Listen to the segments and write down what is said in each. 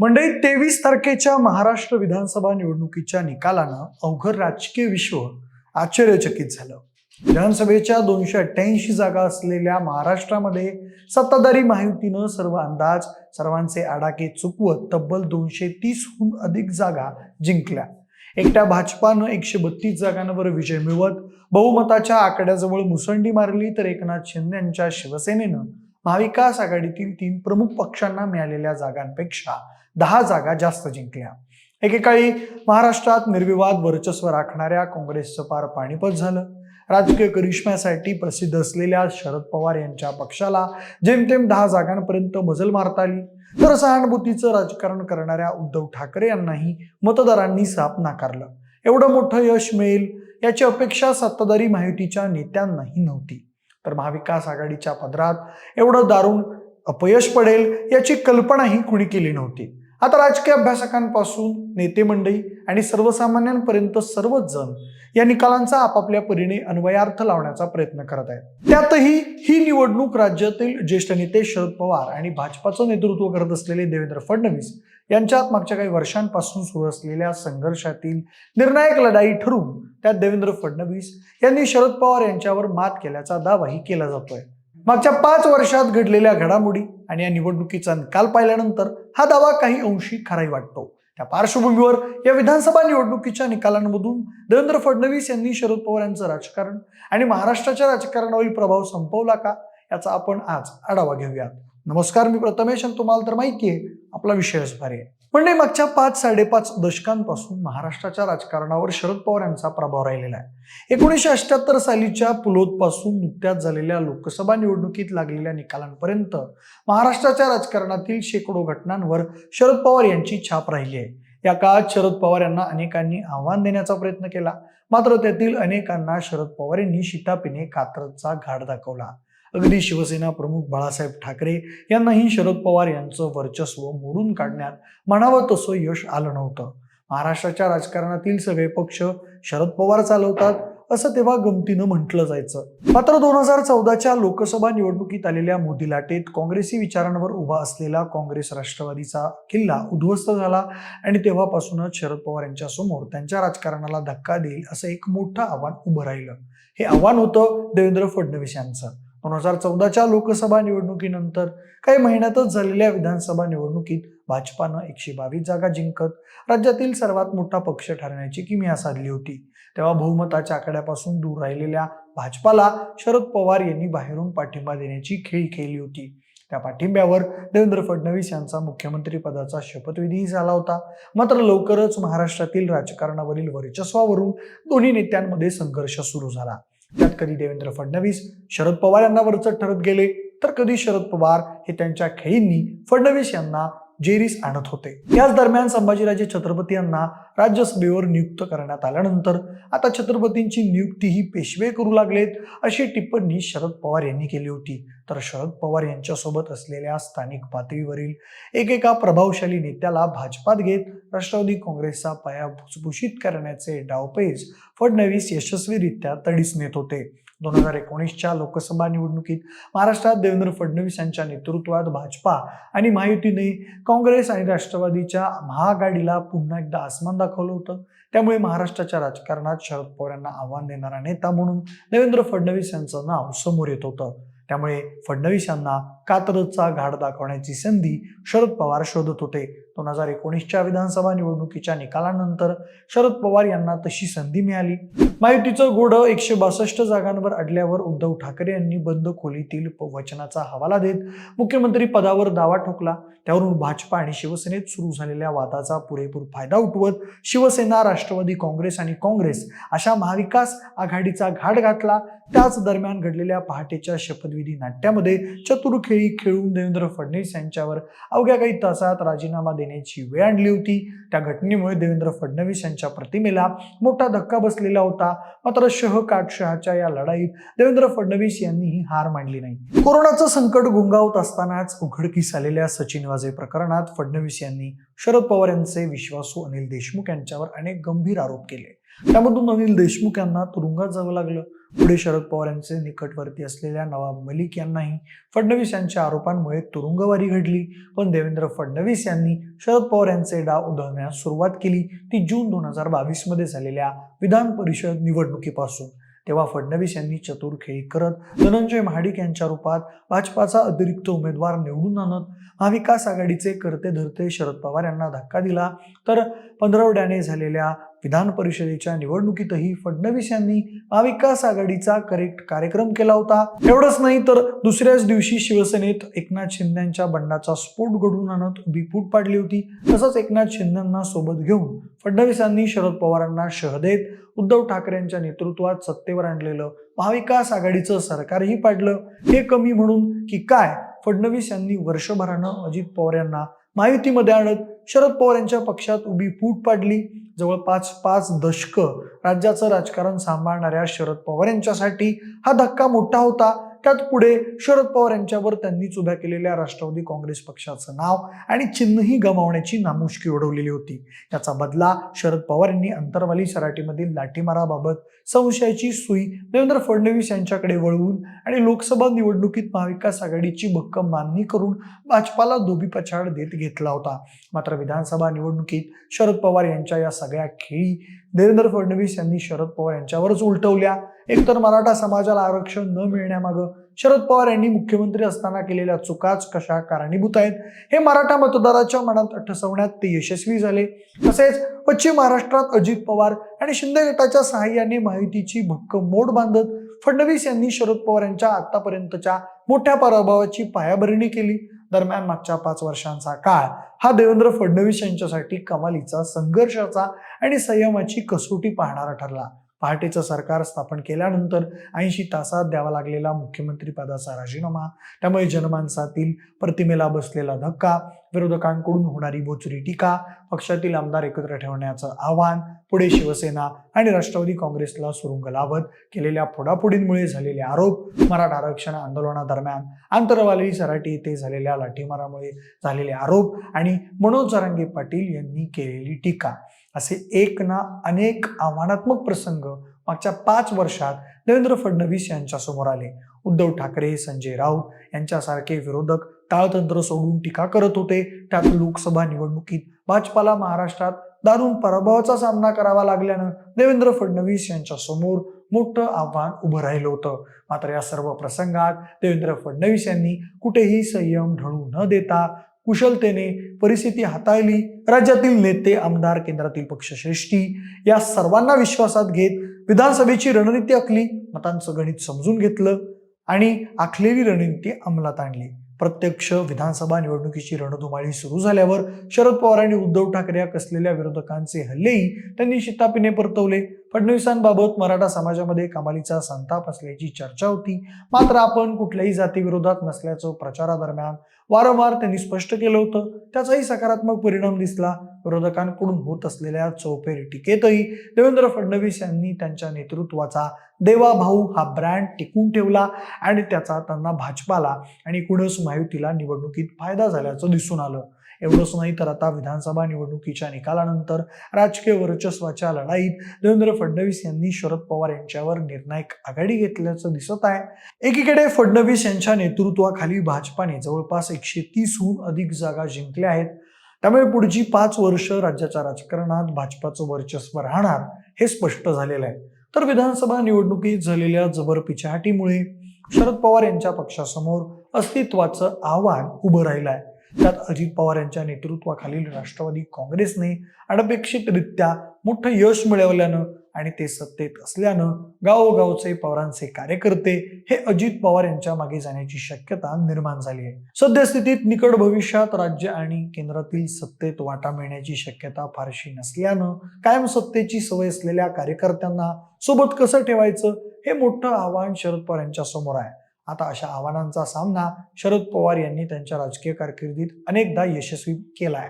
मंडळी तेवीस तारखेच्या महाराष्ट्र विधानसभा निवडणुकीच्या निकालानं अवघड राजकीय विश्व आश्चर्यचकित झालं. विधानसभेच्या दोनशे अठ्ठ्याऐंशी जागा असलेल्या महाराष्ट्रामध्ये सत्ताधारी महायुतीनं सर्व अंदाज सर्वांचे आडाके चुकवत तब्बल दोनशे तीसहून अधिक जागा जिंकल्या. एकट्या भाजपानं एकशे बत्तीस जागांवर विजय मिळवत बहुमताच्या आकड्याजवळ मुसंडी मारली तर एकनाथ शिंदे यांच्या शिवसेनेनं महाविकास आघाडीतील तीन प्रमुख पक्षांना मिळालेल्या जागांपेक्षा दहा जागा जास्त जिंकल्या. एकेकाळी महाराष्ट्रात निर्विवाद वर्चस्व राखणाऱ्या काँग्रेसचं पार पाणीपत झालं. राजकीय करिश्म्यासाठी प्रसिद्ध असलेल्या शरद पवार यांच्या पक्षाला जेमतेम दहा जागांपर्यंत मजल मारता आली. तर सहानुभूतीचं राजकारण करणाऱ्या उद्धव ठाकरे यांनाही मतदारांनी साप नाकारलं. एवढं मोठं यश मिळेल याची अपेक्षा सत्ताधारी महायुतीच्या नेत्यांनाही नव्हती. तर महाविकास आघाडीच्या पदरात एवढं दारुण अपयश पडेल याची कल्पनाही कुणी केली नव्हती. आता राजकीय अभ्यासकांपासून नेते मंडळी आणि सर्वसामान्यांपर्यंत सर्वच जण या निकालांचा आपापल्या परीने अन्वयार्थ लावण्याचा प्रयत्न करत आहेत. त्यातही ही निवडणूक राज्यातील ज्येष्ठ नेते शरद पवार आणि भाजपाचं नेतृत्व करत असलेले देवेंद्र फडणवीस यांच्यात मागच्या काही वर्षांपासून सुरू असलेल्या संघर्षातील निर्णायक लढाई ठरून त्यात देवेंद्र फडणवीस यांनी शरद पवार यांच्यावर मात केल्याचा दावाही केला जातोय. मागच्या पाच वर्षात घडलेल्या घडामोडी आणि या निवडणुकीचा निकाल पाहिल्यानंतर हा दावा काही अंशी खराही वाटतो. त्या पार्श्वभूमीवर या विधानसभा निवडणुकीच्या निकालांमधून देवेंद्र फडणवीस यांनी शरद पवार यांचं राजकारण आणि महाराष्ट्राच्या राजकारणावरील प्रभाव संपवला का याचा आपण आज आढावा घेऊयात. नमस्कार मी प्रथमेश आणि तुम्हाला तर माहिती आहे आपला विषयच भारी आहे. म्हणजे मागच्या पाच साडेपाच दशकांपासून महाराष्ट्राच्या राजकारणावर शरद पवार यांचा प्रभाव राहिलेला आहे. एकोणीसशे अठ्याहत्तर सालीच्या पुलोदपासून नुकत्याच झालेल्या लोकसभा निवडणुकीत लागलेल्या निकालांपर्यंत महाराष्ट्राच्या राजकारणातील शेकडो घटनांवर शरद पवार यांची छाप राहिली आहे. या काळात शरद पवार यांना अनेकांनी आव्हान देण्याचा प्रयत्न केला. मात्र त्यातील अनेकांना शरद पवार यांनी शितापीने कात्रचा घाट दाखवला. अगदी शिवसेना प्रमुख बाळासाहेब ठाकरे यांनाही शरद पवार यांचं वर्चस्व मोडून काढण्यात म्हणावं तसं यश आलं नव्हतं. महाराष्ट्राच्या राजकारणातील सगळे पक्ष शरद पवार चालवतात असं तेव्हा गमतीनं म्हटलं जायचं. मात्र दोन हजार चौदाच्या लोकसभा निवडणुकीत आलेल्या मोदी लाटेत काँग्रेसी विचारांवर उभा असलेला काँग्रेस राष्ट्रवादीचा किल्ला उद्ध्वस्त झाला आणि तेव्हापासूनच शरद पवार यांच्या समोर त्यांच्या राजकारणाला धक्का देईल असं एक मोठं आव्हान उभं राहिलं. हे आव्हान होतं देवेंद्र फडणवीस यांचं. दोन हजार चौदाच्या लोकसभा निवडणुकीनंतर काही महिन्यातच झालेल्या विधानसभा निवडणुकीत भाजपानं एकशे बावीस जागा जिंकत राज्यातील सर्वात मोठा पक्ष ठरण्याची किमिया साधली होती. तेव्हा बहुमताच्या आकड्यापासून दूर राहिलेल्या भाजपाला शरद पवार यांनी बाहेरून पाठिंबा देण्याची खेळी खेळली होती. त्या पाठिंब्यावर देवेंद्र फडणवीस यांचा मुख्यमंत्री पदाचा शपथविधीही झाला होता. मात्र लवकरच महाराष्ट्रातील राजकारणावरील वर्चस्वावरून दोन्ही नेत्यांमध्ये संघर्ष सुरू झाला. त्यात कधी देवेंद्र फडणवीस शरद पवार यांना वरचढ ठरत गेले तर कधी शरद पवार हे त्यांच्या खेळींनी फडणवीस यांना जेरीस आणत होते. याच दरम्यान संभाजीराजे छत्रपती यांना राज्यसभेवर नियुक्त करण्यात आल्यानंतर आता छत्रपतींची नियुक्ती ही पेशवे करू लागलेत अशी टिप्पणी शरद पवार यांनी केली होती. तर शरद पवार यांच्यासोबत असलेल्या स्थानिक पातळीवरील एकेका प्रभावशाली नेत्याला भाजपात घेत राष्ट्रवादी काँग्रेसचा पाया भुसभुशीत करण्याचे डावपेच फडणवीस यशस्वीरित्या तडीस नेत होते. दोन हजार एकोणीसच्या लोकसभा निवडणुकीत महाराष्ट्रात देवेंद्र फडणवीस यांच्या नेतृत्वात भाजपा आणि महायुतीने काँग्रेस आणि राष्ट्रवादीच्या महाआघाडीला पुन्हा एकदा आसमान दाखवलं होतं. त्यामुळे महाराष्ट्राच्या राजकारणात शरद पवार यांना आव्हान देणारा नेता म्हणून देवेंद्र फडणवीस यांचं नाव समोर येत होतं. त्यामुळे फडणवीस यांना कात्रजचा घाट दाखवण्याची संधी शरद पवार शोधत होते. दोन हजार एकोणीसच्या विधानसभा निवडणुकीच्या निकालानंतर शरद पवार यांना तशी संधी मिळाली. महायुतीचं घोडं एकशे बासष्ट जागांवर अडल्यावर उद्धव ठाकरे यांनी बंद खोलीतील वचनाचा हवाला देत मुख्यमंत्री पदावर दावा ठोकला. त्यावरून भाजपा आणि शिवसेनेत सुरू झालेल्या वादाचा पुरेपूर फायदा उठवत शिवसेना राष्ट्रवादी काँग्रेस आणि काँग्रेस अशा महाविकास आघाडीचा घाट घातला त्याच दरम्यान घडलेल्या पहाटेच्या शपथविधी नाट्यामध्ये चतुर्खेळी खेळी खेळून देवेंद्र फडणवीस यांच्यावर अवघ्या काही तासात राजीनामा देण्याची वेळ आणली होती. त्या घटनेमुळे देवेंद्र फडणवीस यांच्या प्रतिमेला मोठा धक्का बसलेला होता. मात्र शह काटशहाच्या या लढाईत देवेंद्र फडणवीस यांनीही हार मानली नाही. कोरोनाचं संकट गुंगावत असतानाच उघडकीस आलेल्या सचिन वाजे प्रकरणात फडणवीस यांनी शरद पवार यांचे विश्वासू अनिल देशमुख यांच्यावर अनेक गंभीर आरोप केले. त्यामधून अनिल देशमुख यांना तुरुंगात जावं लागलं. पुढे शरद पवार यांचे निकटवर्ती असलेल्या नवाब मलिक यांनाही फडणवीस यांच्या आरोपांमुळे तुरुंगवारी घडली. पण देवेंद्र फडणवीस यांनी शरद पवार यांचे डाव उधळण्यास सुरुवात केली. ती जून दोन हजार बावीसमध्ये झालेल्या विधान परिषद निवडणुकीपासून. तेव्हा फडणवीस यांनी चतुर खेळी करत धनंजय महाडिक यांच्या रूपात भाजपाचा अतिरिक्त उमेदवार निवडून आणत महाविकास आघाडीचे करते धरते शरद पवार यांना धक्का दिला. तर पंधरवड्याने झालेल्या विधान परिषदेच्या निवडणुकीतही फडणवीस यांनी महाविकास आघाडीचा करेक्ट कार्यक्रम केला होता. एवढंच नाही तर दुसऱ्याच दिवशी शिवसेनेत एकनाथ शिंदेच्या बंडाचा स्फोट घडवून आणत उभी फूट पाडली होती. तसंच एकनाथ शिंद्यांना सोबत घेऊन फडणवीसांनी शरद पवारांना शह देत उद्धव ठाकरेंच्या नेतृत्वात सत्तेवर आणलेलं महाविकास आघाडीचं सरकारही पाडलं. हे कमी म्हणून की काय? फडणवीस यांनी वर्षभरानं अजित पवार यांना महायुतीमध्ये आणत शरद पवार यांच्या पक्षात उभी फूट पाडली. जवळपास पाच दशकं राज्याचं राजकारण सांभाळणाऱ्या शरद पवार यांच्यासाठी हा धक्का मोठा होता. त्यात पुढे शरद पवार यांच्यावर त्यांनीच उभ्या केलेल्या राष्ट्रवादी काँग्रेस पक्षाचं नाव आणि चिन्हही गमावण्याची नामुष्की उडवलेली होती. याचा बदला शरद पवार यांनी अंतरवाली सराटीमधील लाठीमाराबाबत संशयाची सुई देवेंद्र फडणवीस यांच्याकडे वळवून आणि लोकसभा निवडणुकीत महाविकास आघाडीची भक्कम मागणी करून भाजपाला धोबीपछाड देत घेतला होता. मात्र विधानसभा निवडणुकीत शरद पवार यांच्या या सगळ्या खेळी देवेंद्र फडणवीस यांनी शरद पवार यांच्यावरच उलटवल्या. एकतर मराठा समाजाला आरक्षण न मिळण्यामागं शरद पवार यांनी मुख्यमंत्री असताना केलेल्या चुकाच कशा कारणीभूत आहेत? हे मराठा मतदाराच्या मनात ठसवण्यात ते यशस्वी झाले. तसेच पश्चिम महाराष्ट्रात अजित पवार आणि शिंदे गटाच्या सहाय्याने माहितीची भक्कम मोड बांधत फडणवीस यांनी शरद पवार यांच्या आतापर्यंतच्या मोठ्या पराभवाची पायाभरणी केली. दरम्यान मागच्या पाच वर्षांचा काळ हा देवेंद्र फडणवीस यांच्यासाठी कमालीचा संघर्षाचा आणि संयमाची कसोटी पाहणारा ठरला. पहाटेचं सरकार स्थापन केल्यानंतर ऐंशी तासात द्यावा लागलेला मुख्यमंत्री पदाचा राजीनामा. त्यामुळे जनमानसातील प्रतिमेला बसलेला धक्का विरोधकांकडून होणारी बोचरी टीका पक्षातील आमदार एकत्र ठेवण्याचं आव्हान पुढे शिवसेना आणि राष्ट्रवादी काँग्रेसला सुरुंग लावत केलेल्या फोडाफोडींमुळे झालेले आरोप मराठा आरक्षण आंदोलनादरम्यान आंतरवाली सराटी येथे झालेल्या लाठीमारामुळे झालेले आरोप आणि मनोज जरांगे पाटील यांनी केलेली टीका. असे एक ना अनेक आव्हानात्मक प्रसंग मागच्या पाच वर्षात देवेंद्र फडणवीस यांच्यासमोर आले. उद्धव ठाकरे संजय राऊत यांच्यासारखे विरोधक ताळतंत्र सोडून टीका करत होते. त्यात लोकसभा निवडणुकीत भाजपाला महाराष्ट्रात दारुण पराभवाचा सामना करावा लागल्यानं देवेंद्र फडणवीस यांच्या समोर मोठं आव्हान उभं राहिलं होतं. मात्र या सर्व प्रसंगात देवेंद्र फडणवीस यांनी कुठेही संयम ढळू न देता कुशलतेने परिस्थिती हाताळली. राज्यातील नेते आमदार केंद्रातील पक्षश्रेष्ठी या सर्वांना विश्वासात घेत विधानसभेची रणनीती आखली. मतांचं गणित समजून घेतलं आणि आखलेली रणनीती अंमलात आणली. प्रत्यक्ष विधानसभा निवडणुकीची रणधुमाळी सुरू झाल्यावर शरद पवार आणि उद्धव ठाकरे या कसलेल्या विरोधकांचे हल्लेही त्यांनी शितापीने परतवले. फडणवीसांबाबत मराठा समाजामध्ये कमालीचा संताप असल्याची चर्चा होती. मात्र आपण कुठल्याही जातीविरोधात नसल्याचं प्रचारादरम्यान वारंवार त्यांनी स्पष्ट केलं होतं. त्याचाही सकारात्मक परिणाम दिसला. विरोधकांकडून होत असलेल्या चौफेर टीकेतही देवेंद्र फडणवीस यांनी त्यांच्या नेतृत्वाचा देवा भाऊ हा ब्रँड टिकून ठेवला आणि त्याचा त्यांना भाजपाला आणि कुणस महायुतीला निवडणुकीत फायदा झाल्याचं दिसून आलं. एवढंच नाही तर आता विधानसभा निवडणुकीच्या निकालानंतर राजकीय वर्चस्वाच्या लढाईत देवेंद्र फडणवीस यांनी शरद पवार यांच्यावर निर्णायक आघाडी घेतल्याचं दिसत आहे. एकीकडे फडणवीस यांच्या नेतृत्वाखाली भाजपाने जवळपास एकशे तीसहून अधिक जागा जिंकल्या आहेत. त्यामुळे पुढची पाच वर्ष राज्याच्या राजकारणात भाजपाचं वर्चस्व राहणार हे स्पष्ट झालेलं आहे. तर विधानसभा निवडणुकीत झालेल्या जबर पिछाटीमुळे शरद पवार यांच्या पक्षासमोर अस्तित्वाचं आव्हान उभं राहिलं आहे त्यात अजित पवार यांच्या नेतृत्वाखालील राष्ट्रवादी काँग्रेसने अनपेक्षितरित्या मोठं यश मिळवल्यानं आणि ते सत्तेत असल्यानं गावोगावचे पवारांचे कार्यकर्ते हे अजित पवार यांच्या मागे जाण्याची शक्यता निर्माण झाली आहे. सद्यस्थितीत निकट भविष्यात राज्य आणि केंद्रातील सत्तेत वाटा मिळण्याची शक्यता फारशी नसल्यानं कायम सत्तेची सवय असलेल्या कार्यकर्त्यांना सोबत कसं ठेवायचं हे मोठं आव्हान शरद पवार यांच्या समोर आहे. आता अशा आव्हानांचा सामना शरद पवार यांनी त्यांच्या राजकीय कारकिर्दीत अनेकदा यशस्वी केला आहे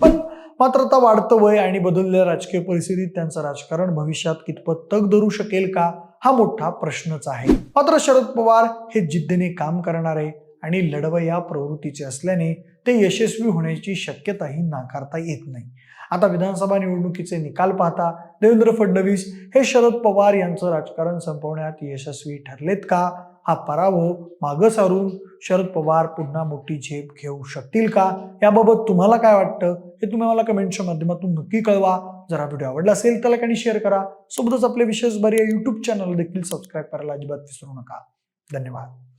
पण मात्र आता वाढतं वय आणि बदललेल्या राजकीय परिस्थितीत त्यांचं राजकारण भविष्यात कितपत तग धरू शकेल का हा मोठा प्रश्नच आहे. मात्र शरद पवार हे जिद्दीने काम करणारे आणि लढवय्या प्रवृत्तीचे असल्याने ते यशस्वी होण्याची शक्यताही नाकारता येत नाही. आता विधानसभा निवडणुकीचे निकाल पाहता देवेंद्र फडणवीस हे शरद पवार यांचं राजकारण संपवण्यात यशस्वी ठरलेत का हा पराभव मागं सारून शरद पवार पुन्हा मोठी झेप घेऊ शकतील का? याबाबत तुम्हाला काय वाटतं? हे तुम्ही मला कमेंटच्या माध्यमातून नक्की कळवा. जर हा व्हिडिओ आवडला असेल तर लाईक आणि शेअर करा. सोबतच आपले विशेष बरे युट्यूब चॅनल देखील सबस्क्राईब करायला अजिबात विसरू नका. धन्यवाद.